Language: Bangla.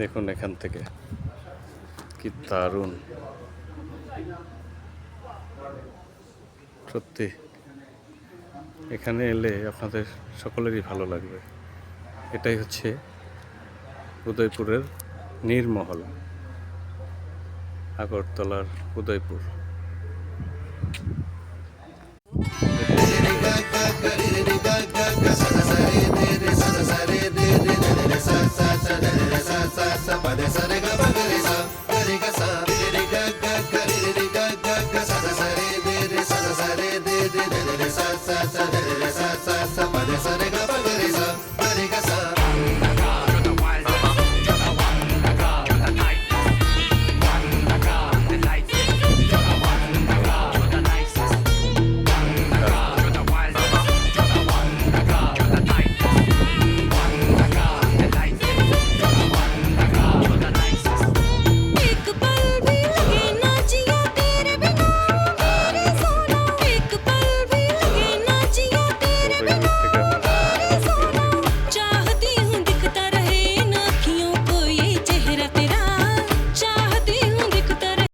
দেখুন এখান থেকে। কি দারুণ। সত্যি, এখানে এলে আপনাদের সকলেরই ভালো লাগবে। এটাই হচ্ছে উদয়পুরের নীরমহল, আগরতলার উদয়পুর। పద సరగ పగరి సా గరిగ సా రిరి గ గ గ రిరి గ గ గ సద సరే దే రే సద సరే దే దే రే సా సా సా రే సా సా Thank you.